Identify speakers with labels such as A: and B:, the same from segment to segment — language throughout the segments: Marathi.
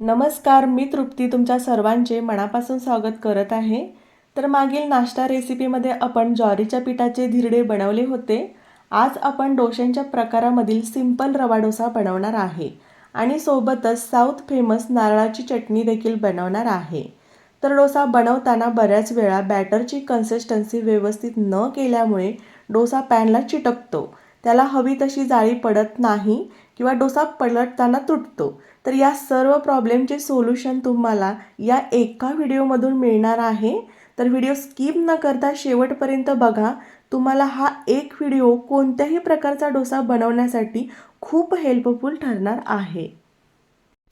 A: नमस्कार मी तृप्ती तुमच्या सर्वांचे मनापासून स्वागत करत आहे. तर मागील नाश्ता रेसिपीमध्ये आपण ज्वारीच्या पिठाचे धिरडे बनवले होते. आज आपण डोश्यांच्या प्रकारामधील सिंपल रवा डोसा बनवणार आहे. आणि सोबतच साऊथ फेमस नारळाची चटणी देखील बनवणार आहे. तर डोसा बनवताना बऱ्याच वेळा बॅटरची कन्सिस्टन्सी व्यवस्थित न केल्यामुळे डोसा पॅनला चिटकतो. त्याला हवी तशी जाळी पडत नाही. किंवा डोसा पलटताना तुटतो. तर या सर्व प्रॉब्लेमचे सोल्युशन तुम्हाला या एका व्हिडिओमधून मिळणार आहे. तर व्हिडिओ स्किप न करता शेवटपर्यंत बघा तुम्हाला हा एक व्हिडिओ कोणत्याही प्रकारचा डोसा बनवण्यासाठी खूप हेल्पफुल ठरणार आहे.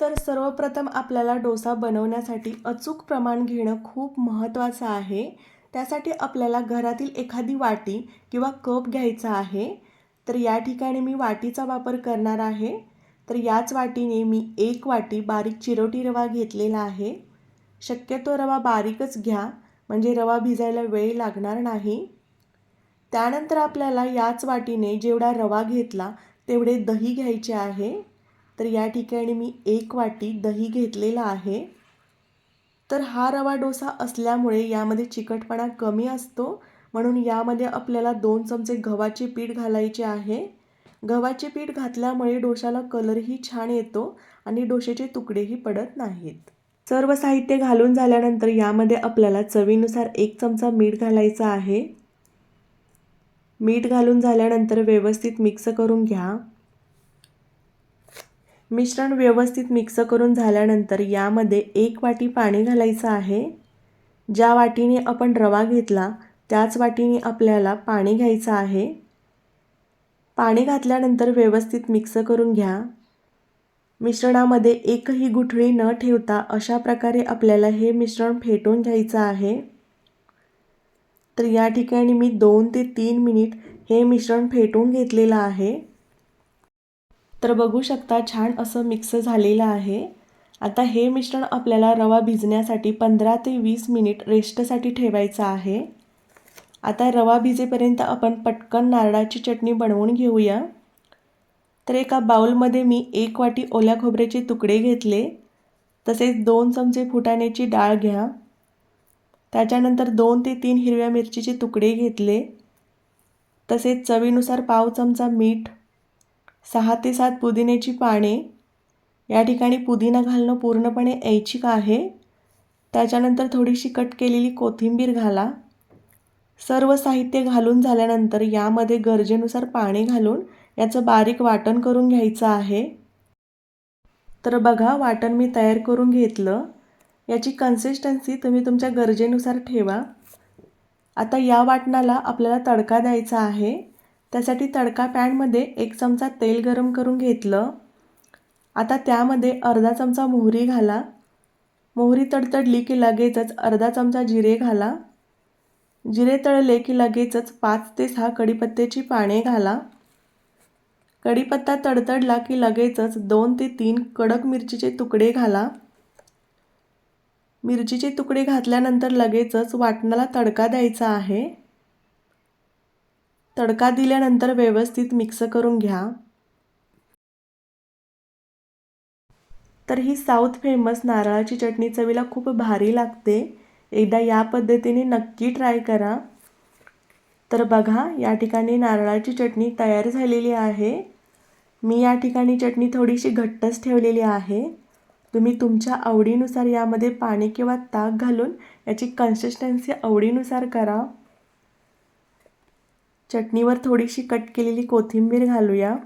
A: तर सर्वप्रथम आपल्याला डोसा बनवण्यासाठी अचूक प्रमाण घेणं खूप महत्त्वाचं आहे. त्यासाठी आपल्याला घरातील एखादी वाटी किंवा कप घ्यायचा आहे. तर या ठिकाणी मी वाटीचा वापर करणार आहे. तर याच वाटीने मी एक वाटी बारीक चिरोटी रवा घेतलेला आहे. शक्यतो रवा बारीकच घ्या म्हणजे रवा भिजायला वेळ लागणार नाही. त्यानंतर आपल्याला याच वाटीने जेवढा रवा घेतला तेवढे दही घ्यायचे आहे. तर या ठिकाणी मी एक वाटी दही घेतलेला आहे. तर हा रवा डोसा असल्यामुळे यामध्ये चिकटपणा कमी असतो. म्हणून यामध्ये आपल्याला दोन चमचे गव्हाचे पीठ घालायचे आहे. गव्हाचे पीठ घातल्यामुळे डोशाला कलरही छान येतो आणि डोशेचे तुकडेही पडत नाहीत. सर्व साहित्य घालून झाल्यानंतर यामध्ये आपल्याला चवीनुसार एक चमचा मीठ घालायचा आहे. मीठ घालून झाल्यानंतर व्यवस्थित मिक्स करून घ्या. मिश्रण व्यवस्थित मिक्स करून झाल्यानंतर यामध्ये एक वाटी पाणी घालायचं आहे. ज्या वाटीने आपण रवा घेतला त्याच वाटीने आपल्याला पाणी घ्यायचं आहे. पाणी घातल्यानंतर व्यवस्थित मिक्स करून घ्या. मिश्रणामध्ये एकही गुठळी न ठेवता अशा प्रकारे आपल्याला हे मिश्रण फेटून घ्यायचं आहे. तर या ठिकाणी मी दोन ते तीन मिनिट हे मिश्रण फेटून घेतलेलं आहे. तर बघू शकता छान असं मिक्स झालेलं आहे. आता हे मिश्रण आपल्याला रवा भिजण्यासाठी पंधरा ते वीस मिनिट रेस्टसाठी ठेवायचं आहे. आता रवा भिजेपर्यंत आपण पटकन नारळाची चटणी बनवून घेऊया. तर एका बाउलमध्ये मी एक वाटी ओल्या खोबऱ्याचे तुकडे घेतले. तसेच दोन चमचे फुटाण्याची डाळ घ्या. त्याच्यानंतर दोन ते तीन हिरव्या मिरचीचे तुकडे घेतले. तसेच चवीनुसार पाव चमचा मीठ सहा ते सात पुदिन्याची पाने या ठिकाणी पुदिना घालणं पूर्णपणे ऐच्छिक आहे. त्याच्यानंतर थोडीशी कट केलेली कोथिंबीर घाला. सर्व साहित्य घालून झाल्यानंतर यामध्ये गरजेनुसार पाणी घालून याचं बारीक वाटण करून घ्यायचं आहे. तर बघा वाटण मी तयार करून घेतलं. याची कन्सिस्टन्सी तुम्ही तुमच्या गरजेनुसार ठेवा. आता या वाटणाला आपल्याला तडका द्यायचा आहे. त्यासाठी तडका पॅनमध्ये एक चमचा तेल गरम करून घेतलं. आता त्यामध्ये अर्धा चमचा मोहरी घाला. मोहरी तडतडली की लगेचच अर्धा चमचा जिरे घाला. जिरे तळले की लगेचच पाच ते सहा कढीपत्त्याची पाने घाला. कढीपत्ता तडतडला की लगेचच दोन ते तीन कडक मिरचीचे तुकडे घाला. मिरचीचे तुकडे घातल्यानंतर लगेचच वाटणाला तडका द्यायचा आहे. तडका दिल्यानंतर व्यवस्थित मिक्स करून घ्या. तर ही साऊथ फेमस नारळाची चटणी चवीला खूप भारी लागते. एकदा या पद्धतीने नक्की ट्राय करा. तर बघा या ठिकाणी नारळाची चटणी तयार झालेली आहे. मी या ठिकाणी चटणी थोडीशी घट्टच ठेवलेली आहे. तुम्ही तुमच्या आवडीनुसार यामध्ये पाणी किंवा ताक घालून याची कन्सिस्टन्सी आवडीनुसार करा. चटणीवर थोडीशी कट केलेली कोथिंबीर घालूया.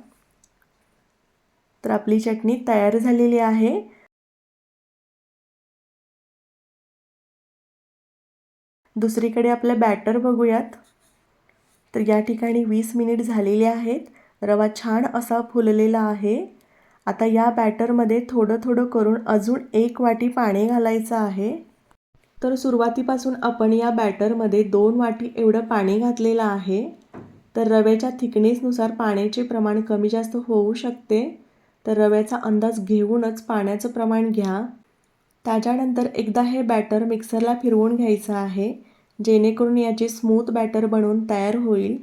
A: तर आपली चटणी तयार झालेली आहे. दुसरीकडे आपलं बॅटर बघूयात. तर या ठिकाणी वीस मिनिट झालेले आहेत. रवा छान असा फुललेला आहे. आता या बॅटरमध्ये थोडं थोडं करून अजून एक वाटी पाणी घालायचं आहे. तर सुरुवातीपासून आपण या बॅटरमध्ये दोन वाटी एवढं पाणी घातलेलं आहे. तर रव्याच्या थिकनेसनुसार पाण्याचे प्रमाण कमी जास्त होऊ शकते. तर रव्याचा अंदाज घेऊनच पाण्याचं प्रमाण घ्या. त्याच्यानंतर एकदा हे बॅटर मिक्सरला फिरवून घ्यायचं आहे जेणेकरून याचे स्मूथ बॅटर बनवून तयार होईल.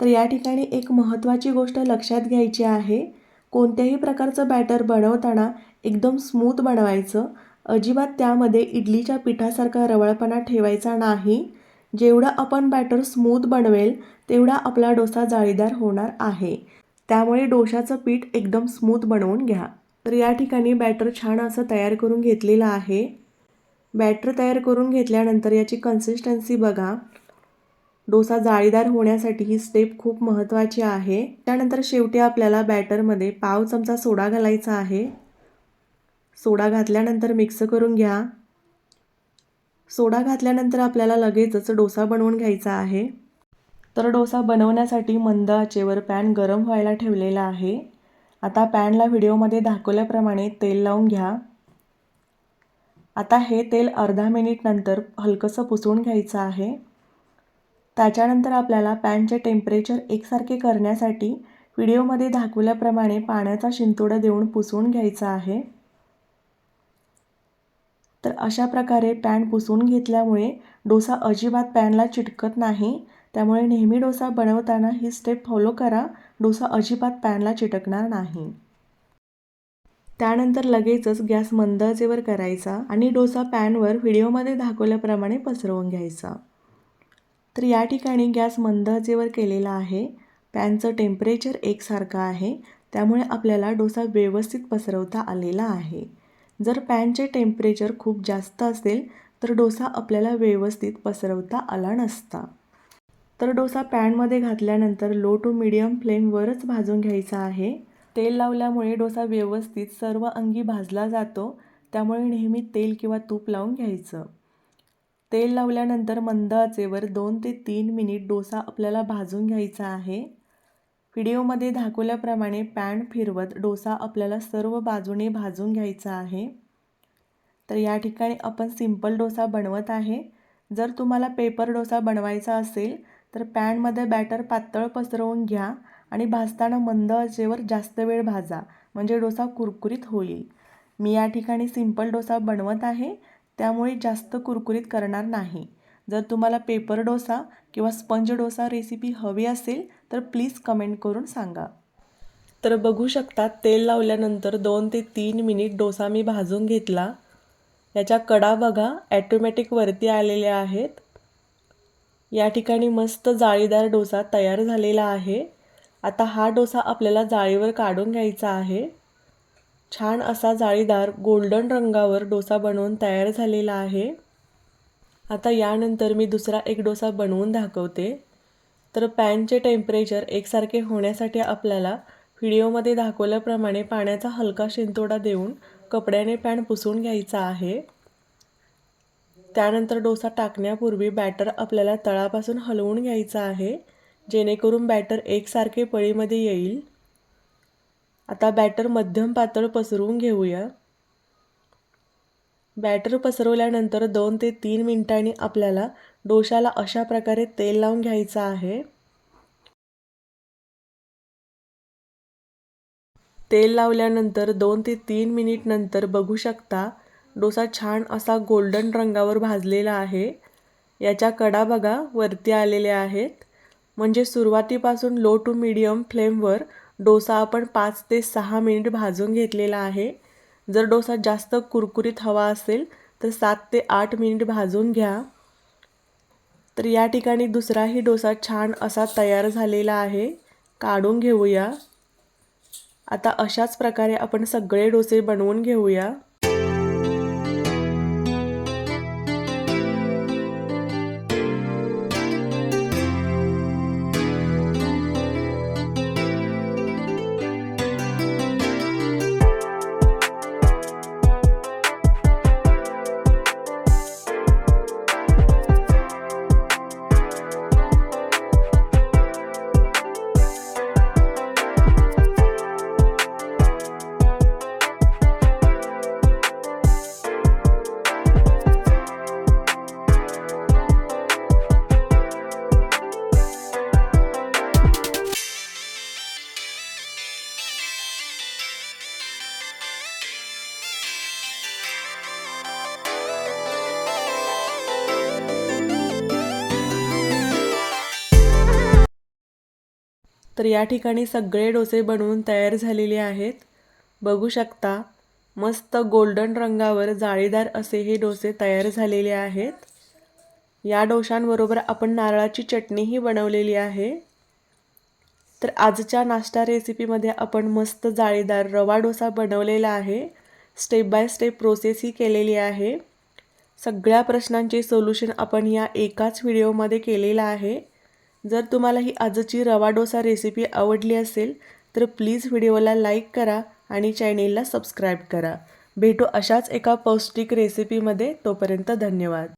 A: तर या ठिकाणी एक महत्त्वाची गोष्ट लक्षात घ्यायची आहे कोणत्याही प्रकारचं बॅटर बनवताना एकदम स्मूथ बनवायचं. अजिबात त्यामध्ये इडलीच्या पिठासारखा रवळपणा ठेवायचा नाही. जेवढं आपण बॅटर स्मूथ बनवेल तेवढा आपला डोसा जाळीदार होणार आहे. त्यामुळे डोशाचं पीठ एकदम स्मूथ बनवून घ्या. तर या ठिकाणी बॅटर छान असं तयार करून घेतलेलं आहे. बॅटर तयार करून घेतल्यानंतर याची कन्सिस्टन्सी बघा. डोसा जाळीदार होण्यासाठी ही स्टेप खूप महत्त्वाची आहे. त्यानंतर शेवटी आपल्याला बॅटरमध्ये पाव चमचा सोडा घालायचा आहे. सोडा घातल्यानंतर मिक्स करून घ्या. सोडा घातल्यानंतर आपल्याला लगेचच डोसा बनवून घ्यायचा आहे. तर डोसा बनवण्यासाठी मंद आचेवर पॅन गरम व्हायला ठेवलेला आहे. आता पॅनला व्हिडिओमध्ये दाखवल्याप्रमाणे तेल लावून घ्या. आता हे तेल अर्धा मिनिट नंतर हलकंसं पुसून घ्यायचं आहे. त्याच्यानंतर आपल्याला पॅनचे टेम्परेचर एकसारखे करण्यासाठी व्हिडिओमध्ये दाखवल्याप्रमाणे पाण्याचा शिंतोडा देऊन पुसून घ्यायचा आहे. तर अशा प्रकारे पॅन पुसून घेतल्यामुळे डोसा अजिबात पॅनला चिटकत नाही. त्यामुळे नेहमी डोसा बनवताना ही स्टेप फॉलो करा. डोसा अजिबात पॅनला चिटकणार नाही. त्यानंतर लगेचच गॅस मंद आचेवर करायचा आणि डोसा पॅनवर व्हिडिओमध्ये दाखवल्याप्रमाणे पसरवून घ्यायचा. तर या ठिकाणी गॅस मंद आचेवर केलेला आहे. पॅनचं टेम्परेचर एकसारखं आहे. त्यामुळे आपल्याला डोसा व्यवस्थित पसरवता आलेला आहे. जर पॅनचे टेम्परेचर खूप जास्त असेल तर डोसा आपल्याला व्यवस्थित पसरवता आला नसता. तर डोसा पॅनमध्ये घातल्यानंतर लो टू मिडियम फ्लेमवरच भाजून घ्यायचा आहे. तेल लावल्यामुळे डोसा व्यवस्थित सर्व अंगी भाजला जातो त्यामुळे नेहमी तेल किंवा तूप लावून घ्यायचं. तेल लावल्यानंतर मंद आचेवर दोन ते तीन मिनिट डोसा आपल्याला भाजून घ्यायचा आहे. व्हिडिओमध्ये दाखवल्याप्रमाणे पॅन फिरवत डोसा आपल्याला सर्व बाजूने भाजून घ्यायचा आहे. तर या ठिकाणी आपण सिंपल डोसा बनवत आहे. जर तुम्हाला पेपर डोसा बनवायचा असेल तर पॅनमध्ये बॅटर पातळ पसरवून घ्या आणि भाजताना मंद आचेवर जास्त वेळ भाजा म्हणजे डोसा कुरकुरीत होईल. मी या ठिकाणी सिंपल डोसा बनवत आहे त्यामुळे जास्त कुरकुरीत करणार नाही. जर तुम्हाला पेपर डोसा किंवा स्पंज डोसा रेसिपी हवी असेल तर प्लीज कमेंट करून सांगा. तर बघू शकता तेल लावल्यानंतर दोन ते तीन मिनिट डोसा मी भाजून घेतला. याच्या कडा बघा ॲटोमॅटिक वरती आलेल्या आहेत. या ठिकाणी मस्त जाळीदार डोसा तयार झालेला आहे. आता हा डोसा आपल्याला जाळीवर काढून घ्यायचा आहे. छान असा जाळीदार गोल्डन रंगावर डोसा बनवून तयार झालेला आहे. आता यानंतर मी दुसरा एक डोसा बनवून दाखवते. तर पॅनचे टेम्परेचर एकसारखे होण्यासाठी आपल्याला व्हिडिओमध्ये दाखवल्याप्रमाणे पाण्याचा हलका शिंतोडा देऊन कपड्याने पॅन पुसून घ्यायचा आहे. त्यानंतर डोसा टाकण्यापूर्वी बॅटर आपल्याला तळापासून हलवून घ्यायचा आहे जेणेकरून बॅटर एकसारखे पळीमध्ये येईल. आता बॅटर मध्यम पातळ पसरवून घेऊया. बॅटर पसरवल्यानंतर दोन ते तीन मिनिटांनी आपल्याला डोशाला अशा प्रकारे तेल लावून घ्यायचं आहे. तेल लावल्यानंतर दोन ते तीन मिनिट नंतर बघू शकता डोसा छान असा गोल्डन रंगावर भाजलेला आहे. याच्या कडा बघा वरती आलेल्या आहेत. म्हणजे सुरुवातीपासून लो टू मीडियम फ्लेमवर डोसा आपण पाच ते सहा मिनिट भाजून घेतलेला आहे. जर डोसा जास्त कुरकुरीत हवा असेल तर सात ते आठ मिनिट भाजून घ्या. तर या ठिकाणी दुसराही डोसा छान असा तयार झालेला आहे. काढून घेऊया. आता अशाच प्रकारे आपण सगळे डोसे बनवून घेऊया. तर या ठिकाणी सगळे डोसे बनवून तयार झालेले आहेत. बघू शकता मस्त गोल्डन रंगावर जाळीदार असे हे डोसे तयार झालेले आहेत. या डोशांबरोबर आपण नारळाची चटणीही बनवलेली आहे. तर आजच्या नाश्ता रेसिपीमध्ये आपण मस्त जाळीदार रवा डोसा बनवलेला आहे. स्टेप बाय स्टेप प्रोसेसही केलेली आहे. सगळ्या प्रश्नांचे सोल्युशन आपण या एकाच व्हिडिओमध्ये केलेलं आहे. जर तुम्हाला ही आजची रवा डोसा रेसिपी आवडली असेल तर प्लीज व्हिडिओला लाईक करा आणि चॅनेलला सबस्क्राईब करा. भेटू अशाच एका पौष्टिक रेसिपीमध्ये तोपर्यंत धन्यवाद.